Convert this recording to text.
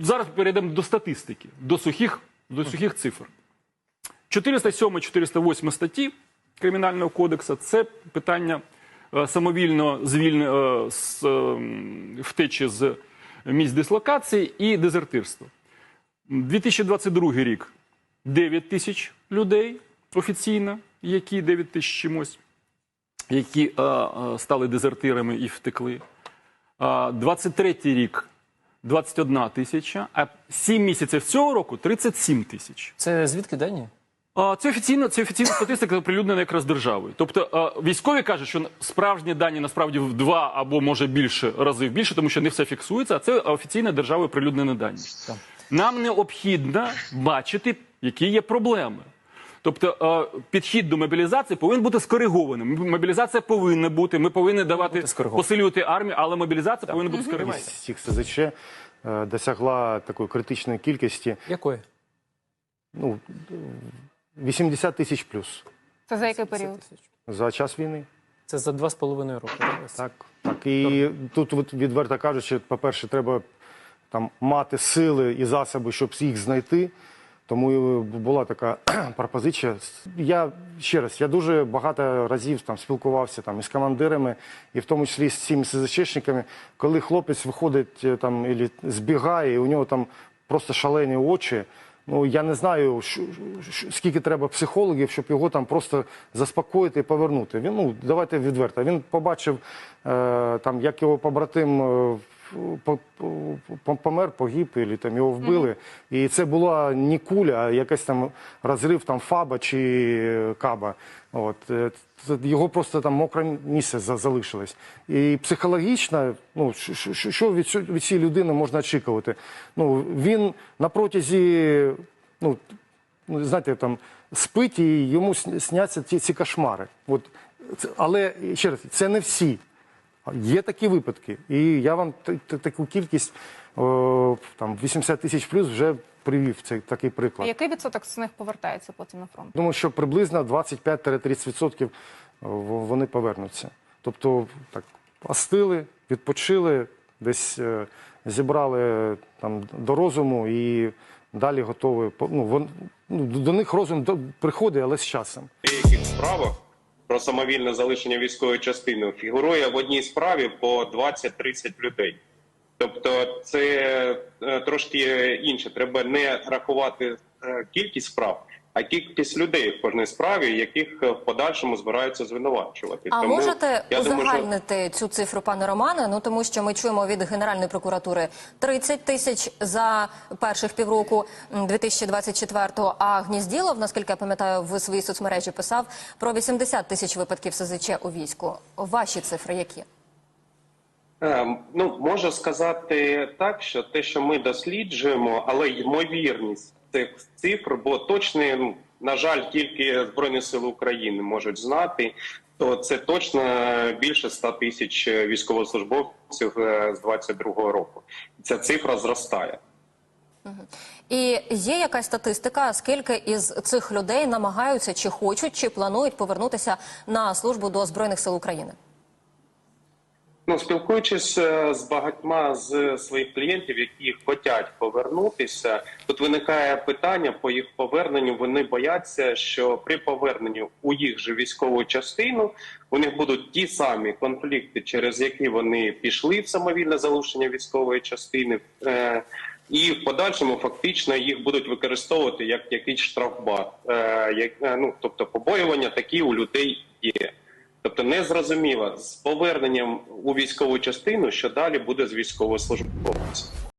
Зараз перейдемо до статистики, до сухих, до сухих цифр. 407-408 статті Кримінального кодексу це питання е, самовільно звільне, е, з, е, втечі з місць дислокації і дезертирства. 2022 рік 9 тисяч людей офіційно, які 9 тисяч чимось, які е, е, стали дезертирами і втекли. А 23 рік 21 тисяча, а 7 місяців цього року 37 тисяч. Це звідки дані? А, Це офіційно, це офіційна статистика оприлюднена якраз державою. Тобто а, військові кажуть, що справжні дані насправді в два або може більше разів більше, тому що не все фіксується, а це офіційно державою оприлюднені дані. Так. Нам необхідно бачити, які є проблеми. Тобто е, підхід до мобілізації повинен бути скоригованим. Мобілізація повинна бути. Ми повинні давати посилювати армію, але мобілізація повинна бути скоригована. Цих СЗЧ е, досягла такої критичної кількості, Якої? ну, 80 тисяч плюс Це за який період? за час війни. Це за два з половиною роки. так? Так. І тут, от, відверто кажучи, по-перше, треба там мати сили і засоби, щоб їх знайти. Тому була така пропозиція. Я ще раз, я дуже багато разів там спілкувався там із командирами, і в тому числі з цими СЗЧшниками, коли хлопець виходить е, там і збігає, і у нього там просто шалені очі. Ну я не знаю, що, скільки треба психологів, щоб його там просто заспокоїти і повернути. Він ну давайте відверто. Він побачив е, там, як його побратим е, помер, погиб, і там його вбили. І це була не куля, а якийсь там розрив там фаба чи каба. От е, його просто там мокре місце залишилось. І психологічно, ну що- від, від цієї людини можна очікувати? Ну він на протязі, ну ну, знаєте, там спить і йому сня- сняться ці, ці кошмари. От, але ще раз, це не всі. Є такі випадки. І я вам таку кількість, о, там 80 тисяч плюс вже привів цей такий А який відсоток з них повертається потім на фронт? Думаю, що приблизно 25-30% вони повернуться. Тобто так остили, відпочили, десь е, зібрали там до розуму і далі готові. Ну, вон, ну, до них розум до- приходить, але з часом. деяких справах про самовільне залишення військової частини фігурує в одній справі по 20-30 людей. Тобто це е, трошки інше. Треба не рахувати е, кількість справ, а кількість людей в кожній справі, яких е, в подальшому збираються звинувачувати. А Тому можете я думаю, що- узагальнити цю цифру, пане Романе? Ну тому що ми чуємо від Генеральної прокуратури 30 тисяч за перших півроку м, 2024-го, А Гнізділов, наскільки я пам'ятаю, в своїй соцмережі писав про 80 тисяч випадків СЗЧ у війську. Ваші цифри які? Е, Ну, можу сказати так, що те, що ми досліджуємо, але ймовірність цих цифр, бо точно, ну, на жаль, тільки Збройні Сили України можуть знати, то це точно більше 100 тисяч військовослужбовців е, з 22-го року. Ця цифра зростає. І є якась статистика, скільки із цих людей намагаються, чи хочуть, чи планують повернутися на службу до збройних сил України? Ну, спілкуючись е, з багатьма з своїх клієнтів, які хочуть повернутися, тут виникає питання по їх поверненню. Вони бояться, що при поверненні у їх же військову частину у них будуть ті самі конфлікти, через які вони пішли в самовільне залучення військової частини. Е, і в подальшому фактично їх будуть використовувати як якийсь штрафбат. Е, як, ну, тобто побоювання такі у людей є. Тобто не зрозуміло з поверненням у військову частину, що далі буде з військовослужбовцем.